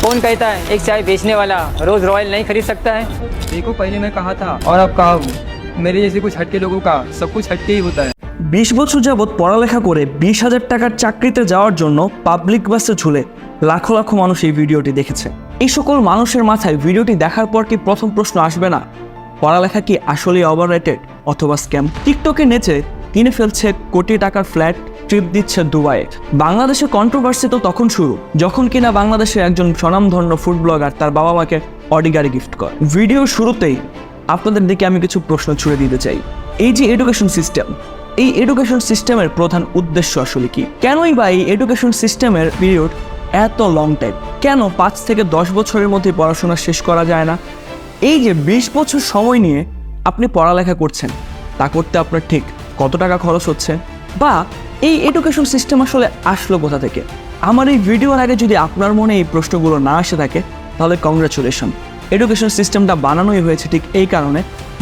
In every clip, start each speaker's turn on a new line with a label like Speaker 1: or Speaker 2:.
Speaker 1: कौन कहता है एक चाय बेचने वाला रोज रॉयल नहीं खरीद सकता है
Speaker 2: देखो पहले मैं कहा था और अब कहा हूँ मेरे जैसे कुछ हटके लोगों का सब कुछ हटके ही होता है
Speaker 3: বিশ বছর যাবৎ পড়ালেখা করে বিশ হাজার টাকার চাকরিতে যাওয়ার জন্য পাবলিক বাসে ঝুলে লাখো লাখো মানুষ এই ভিডিওটি দেখেছে এই সকল মানুষের মাথায় ভিডিওটি দেখার পর কি প্রথম প্রশ্ন আসবে না পড়ালেখা কি আসলেই ওভাররেটেড অথবা স্ক্যাম টিকটকে নেচে কিনে ফেলছে কোটি টাকার ফ্ল্যাট ট্রিপ দিচ্ছে দুবাইয়ে। বাংলাদেশে কন্ট্রোভার্সি তো তখন শুরু, যখন কিনা বাংলাদেশে একজন স্বনামধন্য ফুড ব্লগার তার বাবা মাকে অডিগারি গিফট করে। ভিডিওর শুরুতেই আপনাদের দিকে আমি কিছু প্রশ্ন ছুড়ে দিতে চাই। এই যে এডুকেশন সিস্টেম এই এডুকেশন সিস্টেমের প্রধান উদ্দেশ্য আসলে কি? কেনই বা এই এডুকেশন সিস্টেমের পিরিয়ড এত লং টাইম কেন পাঁচ থেকে দশ বছরের মধ্যে পড়াশোনা শেষ করা যায় না? এই যে বিশ বছর সময় নিয়ে আপনি পড়ালেখা করছেন, তা করতে আপনার ঠিক কত টাকা খরচ হচ্ছে? বা এই এডুকেশন সিস্টেম আসলে আসলো কোথা থেকে? আমার এই ভিডিওর আগে যদি আপনার মনে এই প্রশ্নগুলো না আসে থাকে, তাহলে কংগ্রাচুলেশন এডুকেশন সিস্টেমটা বানানোই হয়েছে ঠিক এই কারণে,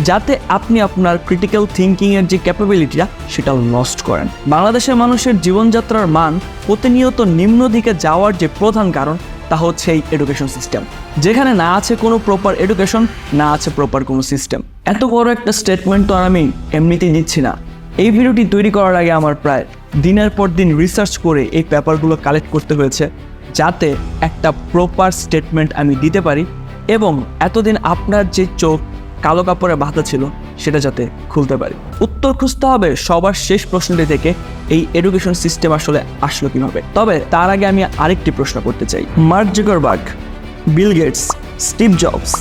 Speaker 3: যাতে আপনি আপনার ক্রিটিক্যাল থিঙ্কিংয়ের যে ক্যাপাবিলিটিটা সেটা নষ্ট করেন। বাংলাদেশের মানুষের জীবনযাত্রার মান প্রতিনিয়ত নিম্ন দিকে যাওয়ার যে প্রধান কারণ, তা হচ্ছে এই এডুকেশন সিস্টেম যেখানে না আছে কোনো প্রপার এডুকেশন না আছে প্রপার কোনো সিস্টেম এত বড় একটা স্টেটমেন্ট তো আর আমি এমনিতেই দিচ্ছি না। এই ভিডিওটি তৈরি করার আগে আমার প্রায় দিনের পর দিন রিসার্চ করে এই পেপারগুলো কালেক্ট করতে হয়েছে, যাতে একটা প্রপার স্টেটমেন্ট আমি দিতে পারি এবং এতদিন আপনার যে চোখ কালো কাপড়ে বাঁধা ছিল, সেটা যাতে খুলতে পারি। উত্তর খুঁজতে হবে সবার শেষ প্রশ্নটি থেকে এই এডুকেশন সিস্টেম আসলে আসলো কীভাবে। তবে তার আগে আমি আরেকটি প্রশ্ন করতে চাই। Mark Zuckerberg, Bill Gates, Steve Jobs,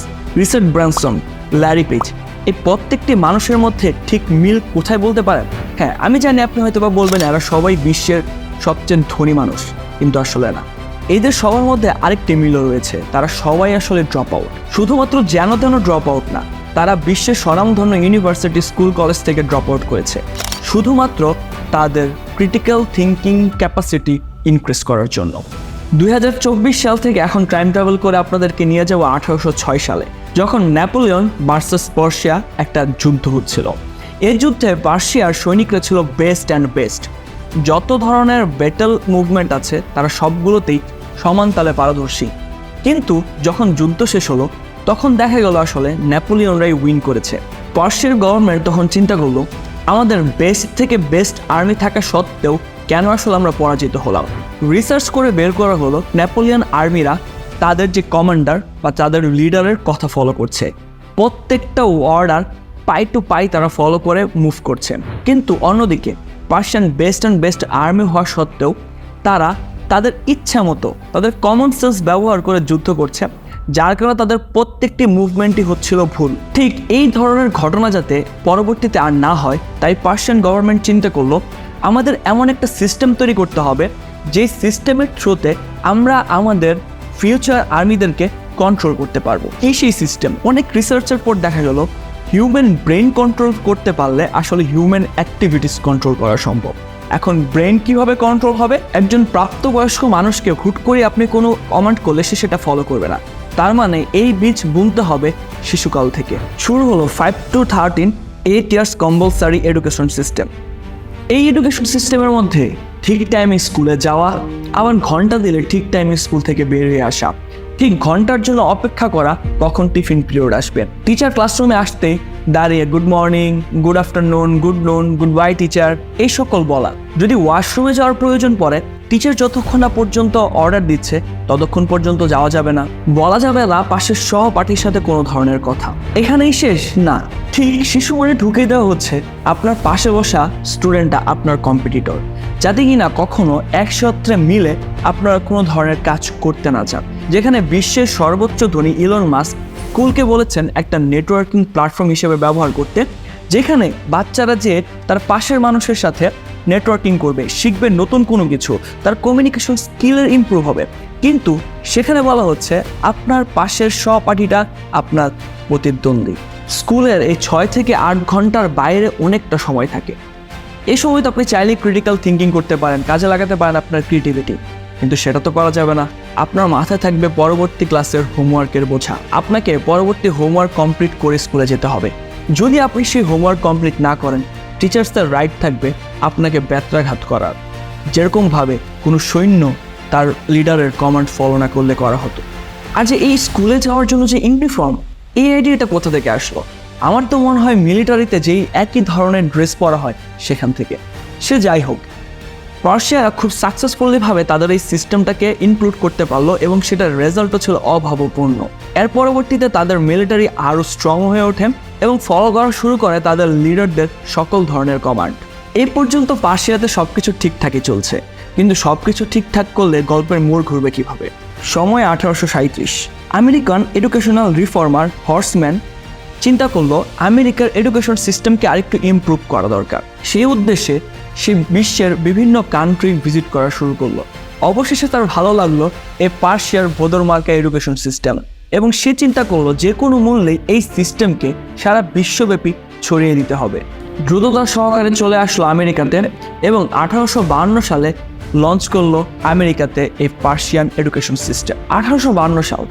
Speaker 3: Richard Branson, Larry Page, এই প্রত্যেকটি মানুষের মধ্যে ঠিক মিল কোথায় বলতে পারেন? হ্যাঁ আমি জানি আপনি হয়তো বা বলবেন এরা সবাই বিশ্বের সবচেয়ে ধনী মানুষ, কিন্তু আসলে না। এদের সবার মধ্যে আরেকটি মিলও রয়েছে, তারা সবাই আসলে ড্রপ আউট শুধুমাত্র যেন তেন ড্রপ আউট না, তারা বিশ্বের স্বনামধন্য ইউনিভার্সিটি স্কুল কলেজ থেকে ড্রপ আউট করেছে। শুধুমাত্র তাদের ক্রিটিক্যাল থিঙ্কিং ক্যাপাসিটি ইনক্রিজ করার জন্য। দুই হাজার চব্বিশ সাল থেকে এখন টাইম ট্রাভেল করে আপনাদেরকে নিয়ে যাব আঠারোশো ছয় সালে, যখন ন্যাপোলিয়ন ভার্সাস পার্সিয়া একটা যুদ্ধ হচ্ছিল। এই যুদ্ধে পার্সিয়ার সৈনিকরা ছিল বেস্ট অ্যান্ড বেস্ট যত ধরনের ব্যাটেল মুভমেন্ট আছে, তারা সবগুলোতেই সমান তালে পারদর্শী। কিন্তু যখন যুদ্ধ শেষ হলো, তখন দেখা গেল আসলে নেপোলিয়নরাই উইন করেছে। পার্সিয়ার গভর্নমেন্ট তখন চিন্তা করল, আমাদের বেস্ট থেকে বেস্ট আর্মি থাকা সত্ত্বেও কেন আসলে আমরা পরাজিত হলাম? রিসার্চ করে বের করা হলো, নেপোলিয়ন আর্মিরা তাদের যে কমান্ডার বা তাদের লিডারের কথা ফলো করছে। প্রত্যেকটা অর্ডার পাই টু পাই তারা ফলো করে মুভ করছেন। কিন্তু অন্যদিকে Persian best and best army হওয়া সত্ত্বেও তারা তাদের ইচ্ছা মতো, তাদের কমন সেন্স ব্যবহার করে যুদ্ধ করছে, যার কারণে তাদের প্রত্যেকটি মুভমেন্টই হচ্ছিল ভুল। ঠিক এই ধরনের ঘটনা যাতে পরবর্তীতে আর না হয়, তাই পার্সিয়ান গভর্নমেন্ট চিন্তা করল, আমাদের এমন একটা সিস্টেম তৈরি করতে হবে, যে সিস্টেমের থ্রুতে আমরা আমাদের ফিউচার আর্মিদেরকে কন্ট্রোল করতে পারব। এই সেই সিস্টেম অনেক রিসার্চের পর দেখা গেল হিউম্যান ব্রেন কন্ট্রোল করতে পারলে আসলে হিউম্যান অ্যাক্টিভিটিস কন্ট্রোল করা সম্ভব। এখন ব্রেন কীভাবে কন্ট্রোল হবে? একজন প্রাপ্তবয়স্ক মানুষকে হুট করে আপনি কোনো কমান্ড করলে সে সেটা ফলো করবে না। তার মানে এই বীজ বুনতে হবে শিশুকাল থেকে। শুরু হলো five to thirteen eight years compulsory education system এই এডুকেশন সিস্টেমের মধ্যে ঠিক টাইমে স্কুলে যাওয়া, আবার ঘণ্টা দিলে ঠিক টাইমে স্কুল থেকে বেরিয়ে আসা। ঠিক ঘণ্টার জন্য অপেক্ষা করা, কখন টিফিন পিরিয়ড আসবে। টিচার ক্লাসরুমে আসতে দাঁড়িয়ে good morning good afternoon good noon good bye teacher এই সকল বলা। যদি ওয়াশরুমে যাওয়ার প্রয়োজন পড়ে টিচার যতক্ষণ না পর্যন্ত অর্ডার দিচ্ছে, ততক্ষণ পর্যন্ত যাওয়া যাবে না। বলা যাবে না পাশের সহপাঠীর সাথে কোনো ধরনের কথা। এখানেই শেষ? না। ঠিক শিশু মনে ঢুকে দেওয়া হচ্ছে, আপনার পাশে বসা স্টুডেন্টটা আপনার কম্পিটিটর যাতে কিনা কখনো একসত্রে মিলে আপনারা কোনো ধরনের কাজ করতে না চান। যেখানে বিশ্বের সর্বোচ্চ ধনী ইলন মাস্ক স্কুলকে বলেছেন একটা নেটওয়ার্কিং প্ল্যাটফর্ম হিসেবে ব্যবহার করতে, যেখানে বাচ্চারা যে তার পাশের মানুষের সাথে নেটওয়ার্কিং করবে, শিখবে নতুন কোনো কিছু, তার কমিউনিকেশন স্কিলের ইমপ্রুভ হবে। কিন্তু সেখানে বলা হচ্ছে, আপনার পাশের সহপাঠীটা আপনার প্রতিদ্বন্দ্বী। স্কুলের এই ছয় থেকে আট ঘণ্টার বাইরে অনেকটা সময় থাকে। এই সময় তো আপনি চাইলে ক্রিটিক্যাল থিঙ্কিং করতে পারেন, কাজে লাগাতে পারেন আপনার ক্রিয়েটিভিটি কিন্তু সেটা তো করা যাবে না। আপনার মাথায় থাকবে পরবর্তী ক্লাসের হোমওয়ার্কের বোঝা। আপনাকে পরবর্তী হোমওয়ার্ক কমপ্লিট করে স্কুলে যেতে হবে। যদি আপনি সেই হোমওয়ার্ক কমপ্লিট না করেন টিচার্সদের রাইট থাকবে আপনাকে ব্যত্রাঘাত করার। যেরকমভাবে কোনো সৈন্য তার লিডারের কমান্ড ফলো না করলে করা হতো। আর যে এই স্কুলে যাওয়ার জন্য যে ইউনিফর্ম এই আইডিয়াটা কোথা থেকে আসলো? আমার তো মনে হয় মিলিটারিতে যেই একই ধরনের ড্রেস পরা হয় সেখান থেকে। সে যাই হোক পার্সিয়ারা খুব সাকসেসফুলিভাবে তাদের এই সিস্টেমটাকে ইনক্লুড করতে পারল এবং সেটার রেজাল্টও ছিল অভাবপূর্ণ। এর পরবর্তীতে তাদের মিলিটারি আরও স্ট্রং হয়ে ওঠে এবং ফলো করা শুরু করে তাদের লিডারদের সকল ধরনের কমান্ড এই পর্যন্ত পার্সিয়াতে সব কিছু ঠিকঠাকই চলছে, কিন্তু সব কিছু ঠিকঠাক করলে গল্পের মোড় ঘুরবে কীভাবে? সময় আঠারোশো সাঁত্রিশ আমেরিকান এডুকেশনাল রিফর্মার হর্সম্যান চিন্তা করল আমেরিকার এডুকেশন সিস্টেমকে আরেকটু ইমপ্রুভ করা দরকার। সেই উদ্দেশ্যে সে বিশ্বের বিভিন্ন কান্ট্রি ভিজিট করা শুরু করল। অবশেষে তার ভালো লাগল এই পার্সিয়ার ভোদরমার্কা এডুকেশন সিস্টেম এবং সে চিন্তা করল যে কোনো মূল্যে এই সিস্টেমকে সারা বিশ্বব্যাপী ছড়িয়ে দিতে হবে। দ্রুততার সহকারে চলে আসলো আমেরিকাতে এবং আঠারোশো সালে লঞ্চ করল আমেরিকাতে এই পার্সিয়ান এডুকেশন সিস্টেম আঠারোশো সাল,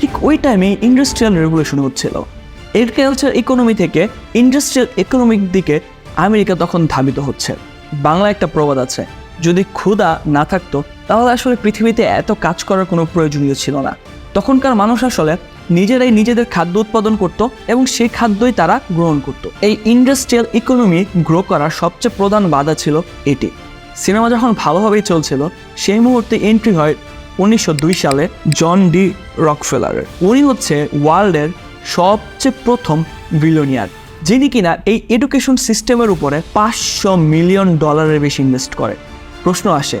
Speaker 3: ঠিক ওই টাইমে ইন্ডাস্ট্রিয়াল রেভলিউশন হচ্ছিল। এগ্রিকালচার ইকোনমি থেকে ইন্ডাস্ট্রিয়াল ইকোনমিক দিকে আমেরিকা তখন ধাবিত হচ্ছে। বাংলা একটা প্রবাদ আছে, যদি ক্ষুধা না থাকতো, তাহলে আসলে পৃথিবীতে এত কাজ করার কোনো প্রয়োজনীয় ছিল না। তখনকার মানুষ আসলে নিজেরাই নিজেদের খাদ্য উৎপাদন করত এবং সেই খাদ্যই তারা গ্রহণ করত। এই ইন্ডাস্ট্রিয়াল ইকোনমি গ্রো করার সবচেয়ে প্রধান বাধা ছিল এটি। সিনেমা যখন ভালোভাবেই চলছিল, সেই মুহূর্তে এন্ট্রি হয় উনিশশো দুই সালে জন ডি রকফেলারের। উনি হচ্ছে ওয়ার্ল্ডের সবচেয়ে প্রথম বিলিয়নিয়ার। যিনি কিনা এই এডুকেশন সিস্টেমের উপরে পাঁচশো মিলিয়ন ডলারের বেশি ইনভেস্ট করে। প্রশ্ন আসে,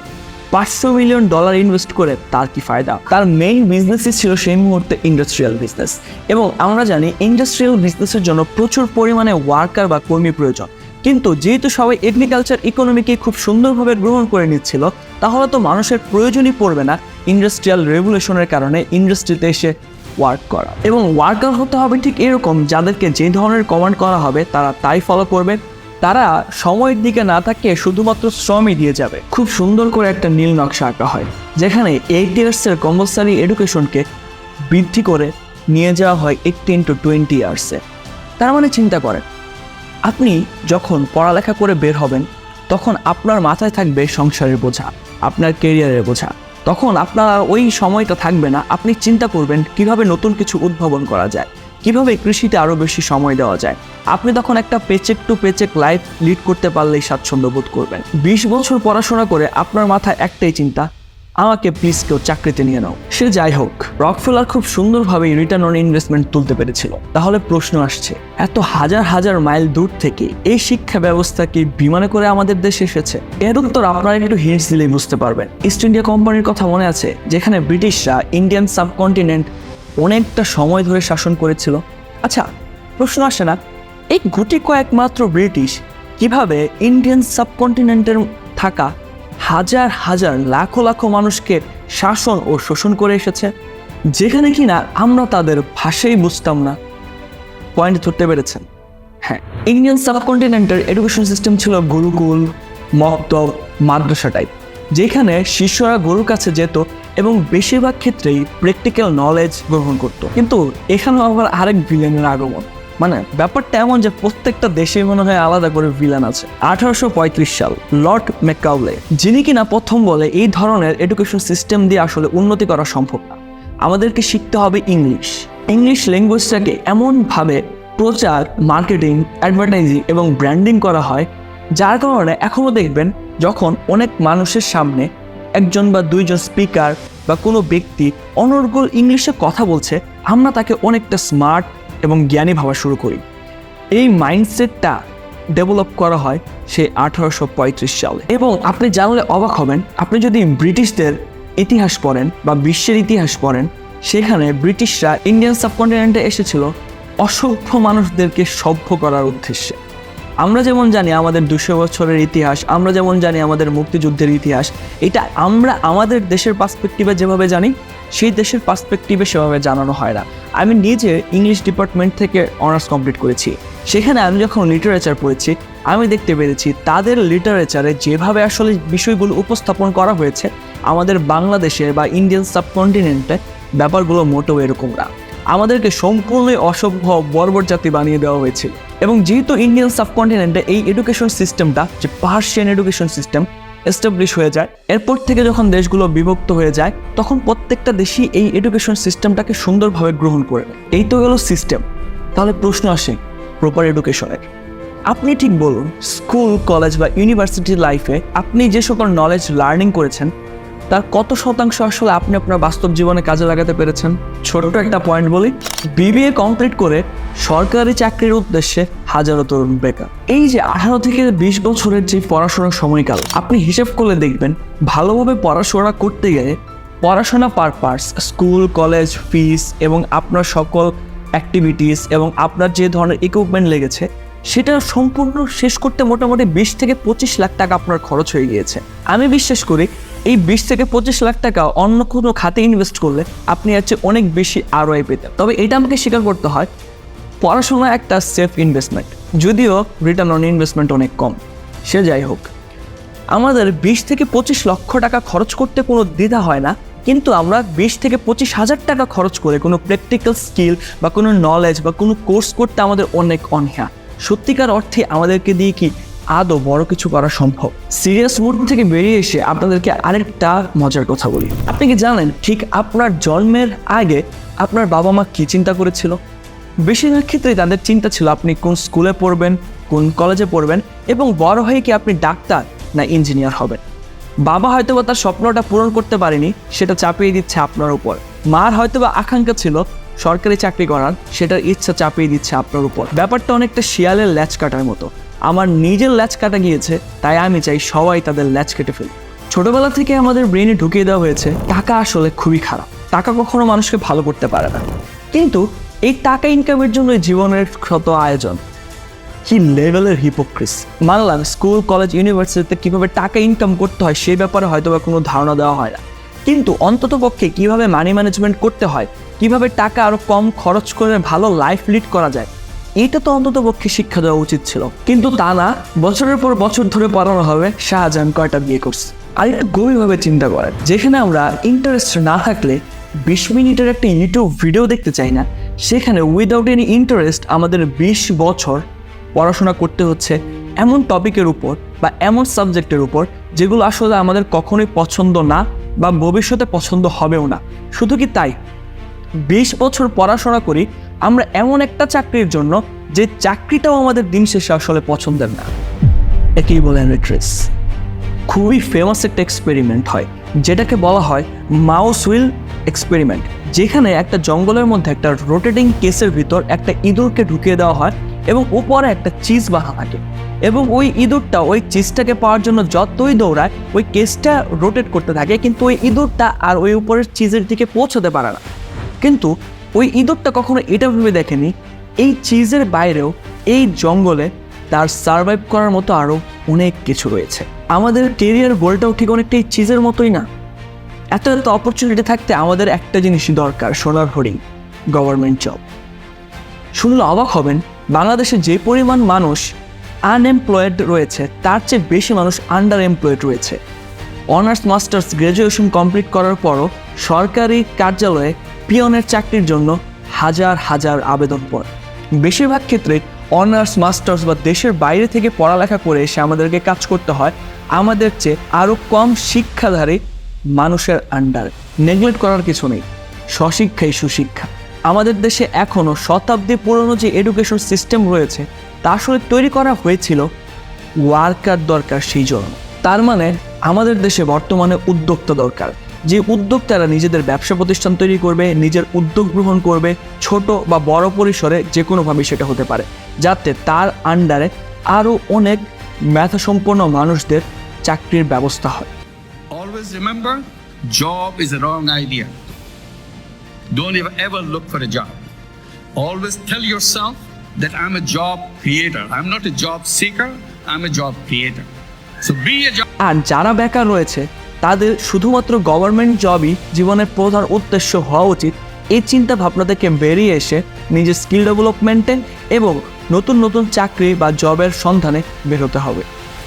Speaker 3: পাঁচশো মিলিয়ন ডলার ইনভেস্ট করে তার কি ফায়দা? তার মেইন বিজনেসই ছিল সেই মুহূর্তে ইন্ডাস্ট্রিয়াল বিজনেস এবং আমরা জানি ইন্ডাস্ট্রিয়াল বিজনেসের জন্য প্রচুর পরিমাণে ওয়ার্কার বা কর্মী প্রয়োজন। কিন্তু যেহেতু সবাই এগ্রিকালচার ইকোনমিকে খুব সুন্দরভাবে গ্রহণ করে নিচ্ছিল, তাহলে তো মানুষের প্রয়োজনই পড়বে না। ইন্ডাস্ট্রিয়াল রেভলিউশনের কারণে ইন্ডাস্ট্রিতে এসে ওয়ার্ক করা। এবং ওয়ার্কার হতে হবে ঠিক এরকম, যাদেরকে যে ধরনের কমান্ড করা হবে, তারা তাই ফলো করবে। তারা সময়ের দিকে না থাকিয়ে শুধুমাত্র শ্রমই দিয়ে যাবে। খুব সুন্দর করে একটা নীল নকশা আঁকা হয়, যেখানে এইট ইয়ার্সের কম্পালসারি এডুকেশনকে বৃদ্ধি করে নিয়ে যাওয়া হয় এইটিন টু টোয়েন্টি ইয়ার্সে তার মানে চিন্তা করেন, আপনি যখন পড়ালেখা করে বের হবেন, তখন আপনার মাথায় থাকবে সংসারের বোঝা, আপনার কেরিয়ারের বোঝা। তখন আপনার ওই সময়টা থাকবে না। আপনি চিন্তা করবেন কীভাবে নতুন কিছু উদ্ভাবন করা যায়, কীভাবে কৃষিতে আরও বেশি সময় দেওয়া যায়। আপনি তখন একটা paycheck to paycheck life lead করতে পারলেই স্বাচ্ছন্দ্য বোধ করবেন। বিশ বছর পড়াশোনা করে আপনার মাথায় একটাই চিন্তা আমাকে প্লিজ কেউ চাকরিতে নিয়ে নাও। সে যাই হোক রকফেলার খুব সুন্দরভাবে রিটার্ন অন ইনভেস্টমেন্ট তুলতে পেরেছিল। তাহলে প্রশ্ন আসছে, এত হাজার হাজার মাইল দূর থেকে এই শিক্ষা ব্যবস্থা কি বিমানে করে আমাদের দেশে এসেছে? এর উত্তর আপনারা একটু হিন্টস দিলেই বুঝতে পারবেন। ইস্ট ইন্ডিয়া কোম্পানির কথা মনে আছে, যেখানে ব্রিটিশরা ইন্ডিয়ান সাবকন্টিনেন্ট অনেকটা সময় ধরে শাসন করেছিল? আচ্ছা প্রশ্ন আসে না, এই গুটি কয়েক মাত্র ব্রিটিশ কীভাবে ইন্ডিয়ান সাবকন্টিনেন্টের থাকা হাজার হাজার লাখো লাখো মানুষকে শাসন ও শোষণ করে এসেছে, যেখানে কিনা আমরা তাদের ভাষাই বুঝতাম না। পয়েন্ট ধরতে পেরেছেন? হ্যাঁ ইন্ডিয়ান সাবকন্টিনেন্টের এডুকেশন সিস্টেম ছিল গুরুকুল মক্তব মাদ্রাসা টাইপ যেখানে শিষ্যরা গুরুর কাছে যেত এবং বেশিরভাগ ক্ষেত্রেই প্র্যাকটিক্যাল নলেজ গ্রহণ করত। কিন্তু এখানে আবার আরেক ভিলেনের আগমন। মানে ব্যাপারটা এমন যে প্রত্যেকটা দেশে মনে হয় আলাদা করে ভিলেন আছে। আঠারোশো পঁয়ত্রিশ সাল, লর্ড ম্যাকাউলে যিনি কিনা প্রথম বলে এই ধরনের এডুকেশন সিস্টেম দিয়ে আসলে উন্নতি করা সম্ভব না। আমাদেরকে শিখতে হবে ইংলিশ। ইংলিশ ল্যাঙ্গুয়েজটাকে এমনভাবে প্রচার, মার্কেটিং অ্যাডভার্টাইজিং এবং ব্র্যান্ডিং করা হয়, যার কারণে এখনও দেখবেন যখন অনেক মানুষের সামনে একজন বা দুইজন স্পিকার বা কোনো ব্যক্তি অনর্গল ইংলিশে কথা বলছে, আমরা তাকে অনেকটা স্মার্ট এবং জ্ঞানী ভাবা শুরু করি। এই মাইন্ডসেটটা ডেভেলপ করা হয় সেই আঠারোশো সালে। এবং আপনি জানলে অবাক হবেন, আপনি যদি ব্রিটিশদের ইতিহাস পড়েন বা বিশ্বের ইতিহাস পড়েন, সেখানে ব্রিটিশরা ইন্ডিয়ান সাবকন্টিনেন্টে এসেছিল অসভ্য মানুষদেরকে সভ্য করার উদ্দেশ্যে। আমরা যেমন জানি আমাদের দুশো বছরের ইতিহাস, আমরা যেমন জানি আমাদের মুক্তিযুদ্ধের ইতিহাস, এটা আমরা আমাদের দেশের পার্সপেক্টিভে যেভাবে জানি সেই দেশের পার্সপেক্টিভে সেভাবে জানানো হয় না। আমি নিজে ইংলিশ ডিপার্টমেন্ট থেকে অনার্স কমপ্লিট করেছি। সেখানে আমি যখন লিটারেচার পড়েছি, আমি দেখতে পেরেছি তাদের লিটারেচারে যেভাবে আসলে বিষয়গুলো উপস্থাপন করা হয়েছে, আমাদের বাংলাদেশে বা ইন্ডিয়ান সাবকন্টিনেন্টে ব্যাপারগুলো মোটেও এরকম না। আমাদেরকে সম্পূর্ণই অসভ্য বর্বর জাতি বানিয়ে দেওয়া হয়েছিল এবং যেহেতু ইন্ডিয়ান সাবকন্টিনেন্টে এই এডুকেশন সিস্টেমটা যে পার্সিয়ান এডুকেশন সিস্টেম এস্টাবলিশ হয়ে যায়। এরপর থেকে যখন দেশগুলো বিভক্ত হয়ে যায়, তখন প্রত্যেকটা দেশই এই এডুকেশন সিস্টেমটাকে সুন্দরভাবে গ্রহণ করে। এই তো গেল সিস্টেম তাহলে প্রশ্ন আসে প্রপার এডুকেশনের আপনি ঠিক বলুন স্কুল কলেজ বা ইউনিভার্সিটি লাইফে আপনি যে সকল নলেজ লার্নিং করেছেন তার কত শতাংশ আসলে আপনি আপনার বাস্তব জীবনে কাজে লাগাতে পেরেছেন? ছোট্ট একটা পয়েন্ট বলি বিবিএ কমপ্লিট করে সরকারি চাকরির উদ্দেশ্যে হাজারো তরুণ বেকার। এই যে আঠারো থেকে বিশ বছরের যে পড়াশোনার সময়কাল, আপনি হিসেব করলে দেখবেন, ভালোভাবে পড়াশোনা করতে গেলে পড়াশোনা পারপাস স্কুল কলেজ ফিস এবং আপনার সকল অ্যাক্টিভিটিস এবং আপনার যে ধরনের ইকুইপমেন্ট লেগেছে, সেটা সম্পূর্ণ শেষ করতে মোটামুটি বিশ থেকে পঁচিশ লাখ টাকা আপনার খরচ হয়ে গিয়েছে। আমি বিশ্বাস করি এই বিশ থেকে পঁচিশ লাখ টাকা অন্য কোনো খাতে ইনভেস্ট করলে আপনি হচ্ছে অনেক বেশি আরওআই পেতেন তবে এটা আমাকে স্বীকার করতে হয়, পড়াশোনা একটা সেফ ইনভেস্টমেন্ট যদিও রিটার্ন অন ইনভেস্টমেন্ট অনেক কম। সে যাই হোক, আমাদের বিশ থেকে পঁচিশ লক্ষ টাকা খরচ করতে কোনো দ্বিধা হয় না, কিন্তু আমরা বিশ থেকে পঁচিশ হাজার টাকা খরচ করে কোনো প্র্যাকটিক্যাল স্কিল বা কোনো নলেজ বা কোনো কোর্স করতে আমাদের অনেক অনীহা। সত্যিকার অর্থে আমাদেরকে দিয়ে কি আদৌ বড় কিছু করা সম্ভব? সিরিয়াস মুড থেকে বেরিয়ে এসে আপনাদেরকে আরেকটা মজার কথা বলি। আপনি কি জানেন, ঠিক আপনার জন্মের আগে আপনার বাবা মা কী চিন্তা করেছিল? বেশিরভাগ ক্ষেত্রেই তাদের চিন্তা ছিল আপনি কোন স্কুলে পড়বেন, কোন কলেজে পড়বেন এবং বড় হয়ে কি আপনি ডাক্তার না ইঞ্জিনিয়ার হবেন। বাবা হয়তোবা তার স্বপ্নটা পূরণ করতে পারেনি, সেটা চাপিয়ে দিচ্ছে আপনার উপর। মার হয়তোবা আকাঙ্ক্ষা ছিল, সরকারি চাকরি করার, সেটার ইচ্ছা চাপিয়ে দিচ্ছে আপনার উপর। ব্যাপারটা অনেকটা শিয়ালের ল্যাচ কাটার মতো। আমার নিজের ল্যাচ কাটা গিয়েছে, তাই আমি চাই সবাই তাদের ল্যাচ কেটে ফেলি ছোটবেলা থেকে আমাদের ব্রেনে ঢুকিয়ে দেওয়া হয়েছে, টাকা আসলে খুবই খারাপ। টাকা কখনো মানুষকে ভালো করতে পারে না। কিন্তু এই টাকা ইনকামের জন্য জীবনের ক্ষত আয়োজন। কি লেভেলের হিপোক্রিস মানলাম স্কুল কলেজ ইউনিভার্সিটিতে কীভাবে টাকা ইনকাম করতে হয় সেই ব্যাপারে হয়তো বা কোনো ধারণা দেওয়া হয় না। কিন্তু অন্তত পক্ষে কীভাবে মানি ম্যানেজমেন্ট করতে হয়, কীভাবে টাকা আরও কম খরচ করে ভালো লাইফ লিড করা যায় এটা তো অন্তত পক্ষে শিক্ষা দেওয়া উচিত ছিল। কিন্তু তা না, বছরের পর বছর ধরে পড়ানো হবে শাহজাহান কয়টা বিয়ে করছে। আর একটু গভীরভাবে চিন্তা করেন, যেখানে আমরা ইন্টারেস্ট না থাকলে বিশ মিনিটের একটা ইউটিউব ভিডিও দেখতে চাই না, সেখানে উইদাউট এনি ইন্টারেস্ট আমাদের বিশ বছর পড়াশোনা করতে হচ্ছে এমন টপিকের উপর বা এমন সাবজেক্টের উপর যেগুলো আসলে আমাদের কখনোই পছন্দ না বা ভবিষ্যতে পছন্দ হবেও না। শুধু কি তাই? বিশ বছর পড়াশোনা করি আমরা এমন একটা চাকরির জন্য যে চাকরিটাও আমাদের দিন শেষে আসলে পছন্দের না। একেই বলে রিট্রেস খুবই ফেমাস একটা এক্সপেরিমেন্ট হয়, যেটাকে বলা হয় মাউস হুইল এক্সপেরিমেন্ট যেখানে একটা জঙ্গলের মধ্যে একটা রোটেটিং কেসের ভিতর একটা ইঁদুরকে ঢুকিয়ে দেওয়া হয় এবং উপরে একটা চিজ বাঁধা থাকে এবং ওই ইঁদুরটা ওই চিজটাকে পাওয়ার জন্য যতই দৌড়ায়, ওই কেসটা রোটেট করতে থাকে, কিন্তু ওই ইঁদুরটা আর ওই উপরের চিজের দিকে পৌঁছতে পারে না। কিন্তু ওই ইঁদুরটা কখনো এটা ভেবে দেখেনি? এই চিজের বাইরেও, এই জঙ্গলে তার সার্ভাইভ করার মতো আরও অনেক কিছু রয়েছে। আমাদের কেরিয়ার গোলটাও ঠিক অনেকটা এই চিজের মতোই না? এত এত অপরচুনিটি থাকতে আমাদের একটা জিনিসই দরকার সোনার হরিণ গভর্নমেন্ট জব শুনলে অবাক হবেন, বাংলাদেশে যে পরিমাণ মানুষ আনএমপ্লয়েড রয়েছে, তার চেয়ে বেশি মানুষ আন্ডার এমপ্লয়েড রয়েছে। অনার্স মাস্টার্স গ্র্যাজুয়েশন কমপ্লিট করার পরও সরকারি কার্যালয়ে পিয়নের চাকরির জন্য হাজার হাজার আবেদন পড়ে বেশিরভাগ ক্ষেত্রে অনার্স, মাস্টার্স বা দেশের বাইরে থেকে পড়ালেখা করে এসে আমাদেরকে কাজ করতে হয়, আমাদের চেয়ে আরও কম শিক্ষাধারী মানুষের আন্ডার নেগলেক্ট করার কিছু নেই, স্বশিক্ষাই সুশিক্ষা। আমাদের দেশে এখনও শতাব্দী পুরনো যে এডুকেশন সিস্টেম রয়েছে, তা আসলে তৈরি করা হয়েছিল ওয়ার্কার দরকার সেই জন্য। তার মানে আমাদের দেশে বর্তমানে উদ্যোক্তা দরকার। যে উদ্যোক্তারা নিজেদের ব্যবসা প্রতিষ্ঠান তৈরি করবে নিজের উদ্যোগ গ্রহণ করবে ছোট বা বড় পরিসরে যে কোনোভাবে সেটা হতে পারে যাতে তার আন্ডারে আরও অনেক মেধাসম্পন্ন মানুষদের চাকরির ব্যবস্থা হয়।
Speaker 4: Always remember job is a wrong idea don't even ever look for a job always tell yourself that I am a job creator I am not a job seeker I am a job creator so be a job
Speaker 3: আর যারা বেকার রয়েছে তাদের শুধুমাত্র government জবই জীবনের প্রধান উদ্দেশ্য হওয়া উচিত। এই চিন্তা ভাবনা থেকে বেরিয়ে এসে নিজের স্কিল ডেভেলপমেন্টে এবং নতুন নতুন চাকরি বা জবের সন্ধানে বের হতে হবে।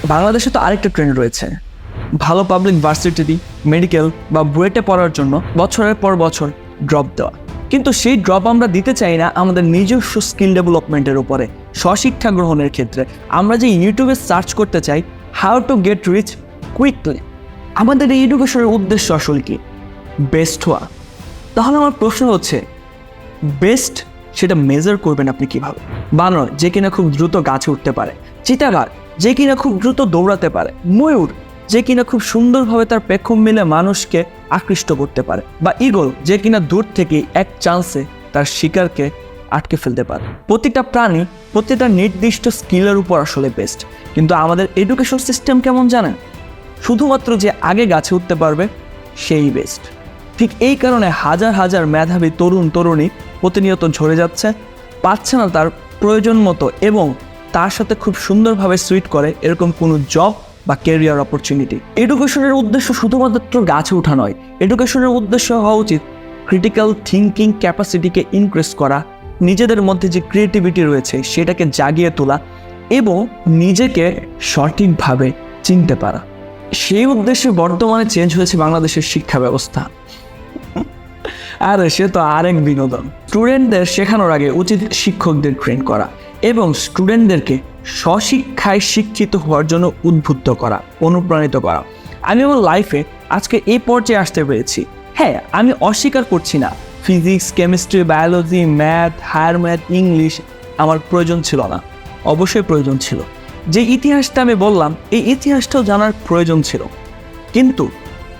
Speaker 3: বাংলাদেশে তো আরেকটা ট্রেন্ড রয়েছে। ভালো পাবলিক ভার্সিটি মেডিকেল বা বুয়েটে পড়ার জন্য বছরের পর বছর ড্রপ দেওয়া। কিন্তু সেই ড্রপ আমরা দিতে চাই না আমাদের নিজস্ব স্কিল ডেভেলপমেন্টের উপরে, স্বশিক্ষা গ্রহণের ক্ষেত্রে। আমরা যে ইউটিউবে সার্চ করতে চাই how to get rich quickly আমাদের এই এডুকেশনের উদ্দেশ্য আসলে কি? বেস্ট হওয়া। তাহলে আমার প্রশ্ন হচ্ছে বেস্ট সেটা মেজার করবেন আপনি কীভাবে? বানর, যে কিনা খুব দ্রুত গাছে উঠতে পারে। চিতাবাঘ যে কিনা খুব দ্রুত দৌড়াতে পারে। ময়ূর, যে কিনা খুব সুন্দরভাবে তার পেখম মিলে মানুষকে আকৃষ্ট করতে পারে। বা ইগল যে কিনা দূর থেকে এক চান্সে তার শিকারকে আটকে ফেলতে পারে। প্রতিটা প্রাণী, প্রতিটা নির্দিষ্ট স্কিলের উপর আসলে বেস্ট কিন্তু আমাদের এডুকেশন সিস্টেম কেমন জানেন? শুধুমাত্র যে আগে গাছে উঠতে পারবে, সেই বেস্ট ঠিক এই কারণে হাজার হাজার মেধাবী তরুণ তরুণী প্রতিনিয়ত ঝরে যাচ্ছে, পাচ্ছে না তার প্রয়োজন মতো এবং তার সাথে খুব সুন্দরভাবে সুইট করে এরকম কোনো জব বা কেরিয়ার অপরচুনিটি এডুকেশনের উদ্দেশ্য শুধুমাত্র গাছে ওঠা নয় এডুকেশনের উদ্দেশ্য হওয়া উচিত ক্রিটিক্যাল থিঙ্কিং ক্যাপাসিটিকে ইনক্রিজ করা, নিজেদের মধ্যে যে ক্রিয়েটিভিটি রয়েছে সেটাকে জাগিয়ে তোলা এবং নিজেকে সঠিকভাবে চিনতে পারা। সেই উদ্দেশ্যে বর্তমানে চেঞ্জ হয়েছে বাংলাদেশের শিক্ষা ব্যবস্থা। আর, সে তো আরেক বিনোদন। স্টুডেন্টদের শেখানোর আগে উচিত শিক্ষকদের ট্রেন করা এবং স্টুডেন্টদেরকে স্বশিক্ষায় শিক্ষিত হওয়ার জন্য উদ্বুদ্ধ করা, অনুপ্রাণিত করা। আমি আমার লাইফে আজকে এই পর্যায়ে আসতে পেরেছি। হ্যাঁ আমি অস্বীকার করছি না। Physics chemistry biology math higher math English আমার প্রয়োজন ছিল না। অবশ্যই প্রয়োজন ছিল। যে ইতিহাসটা আমি বললাম, এই ইতিহাসটাও জানার প্রয়োজন ছিল। কিন্তু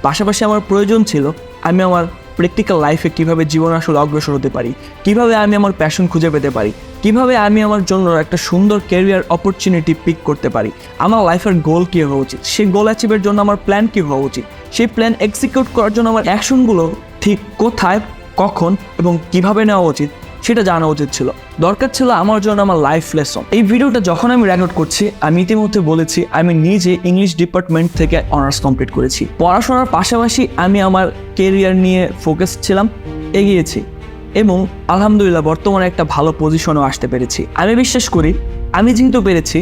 Speaker 3: পাশাপাশি আমার প্রয়োজন ছিল, আমি আমার প্র্যাকটিক্যাল লাইফে কীভাবে জীবন আসলে অগ্রসর হতে পারি, কীভাবে আমি আমার প্যাশন খুঁজে পেতে পারি, কীভাবে আমি আমার জন্য একটা সুন্দর ক্যারিয়ার অপরচুনিটি পিক করতে পারি, আমার লাইফের গোল কী হওয়া উচিত, সেই গোল অ্যাচিভের জন্য আমার প্ল্যান কী হওয়া উচিত, সেই প্ল্যান এক্সিকিউট করার জন্য আমার অ্যাকশনগুলো ঠিক কোথায়, কখন এবং কীভাবে নেওয়া উচিত সেটা জানা উচিত ছিল। দরকার ছিল আমার জন্য আমার লাইফ লেসন এই ভিডিওটা যখন আমি রেকর্ড করছি, আমি ইতিমধ্যে বলেছি, আমি নিজে ইংলিশ ডিপার্টমেন্ট থেকে অনার্স কমপ্লিট করেছি। পড়াশোনার পাশাপাশি আমি আমার কেরিয়ার নিয়ে ফোকাস ছিলাম, এগিয়েছি এবং আলহামদুলিল্লাহ বর্তমানে একটা ভালো পজিশনেও আসতে পেরেছি। আমি বিশ্বাস করি, আমি যেহেতু পেরেছি,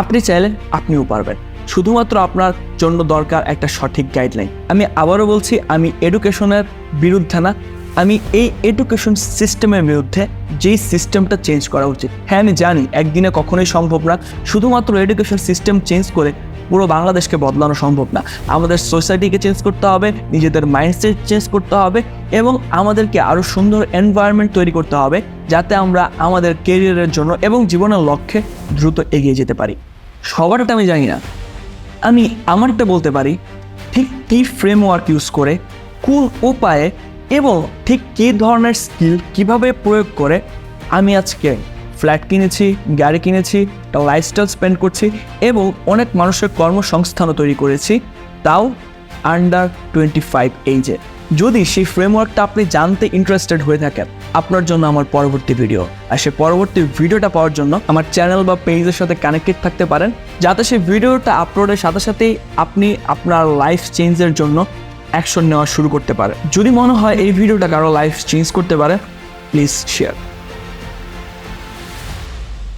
Speaker 3: আপনি চাইলে আপনিও পারবেন। শুধুমাত্র আপনার জন্য দরকার একটা সঠিক গাইডলাইন আমি আবারও বলছি, আমি এডুকেশনের বিরুদ্ধে না আমি এই এডুকেশন সিস্টেমের বিরুদ্ধে যেই সিস্টেমটা চেঞ্জ করা উচিত। হ্যাঁ আমি জানি একদিনে কখনোই সম্ভব না। শুধুমাত্র এডুকেশন সিস্টেম চেঞ্জ করে পুরো বাংলাদেশকে বদলানো সম্ভব না। আমাদের সোসাইটিকে চেঞ্জ করতে হবে, নিজেদের মাইন্ডসেট চেঞ্জ করতে হবে এবং আমাদেরকে আরও সুন্দর এনভায়রনমেন্ট তৈরি করতে হবে যাতে আমরা আমাদের কেরিয়ারের জন্য এবং জীবনের লক্ষ্যে দ্রুত এগিয়ে যেতে পারি। সবারটা আমি জানি না, আমি আমারটা বলতে পারি, ঠিক কী ফ্রেমওয়ার্ক ইউজ করে কোন উপায়ে এবং ঠিক কী ধরনের স্কিল কীভাবে প্রয়োগ করে আমি আজকে ফ্ল্যাট কিনেছি, গাড়ি কিনেছি, একটা লাইফস্টাইল স্পেন্ড করছি এবং অনেক মানুষের কর্মসংস্থানও তৈরি করেছি, তাও আন্ডার টোয়েন্টি ফাইভ এইজে যদি সেই ফ্রেমওয়ার্কটা আপনি জানতে ইন্টারেস্টেড হয়ে থাকেন, আপনার জন্য আমার পরবর্তী ভিডিও আর সেই পরবর্তী ভিডিওটা পাওয়ার জন্য আমার চ্যানেল বা পেজের সাথে কানেক্টেড থাকতে পারেন, যাতে সেই ভিডিওটা আপলোডের সাথে সাথেই আপনি আপনার লাইফ চেঞ্জের জন্য অ্যাকশন নেওয়া শুরু করতে পারে। যদি মনে হয় এই ভিডিওটা কারও লাইফ চেঞ্জ করতে পারে, প্লিজ শেয়ার।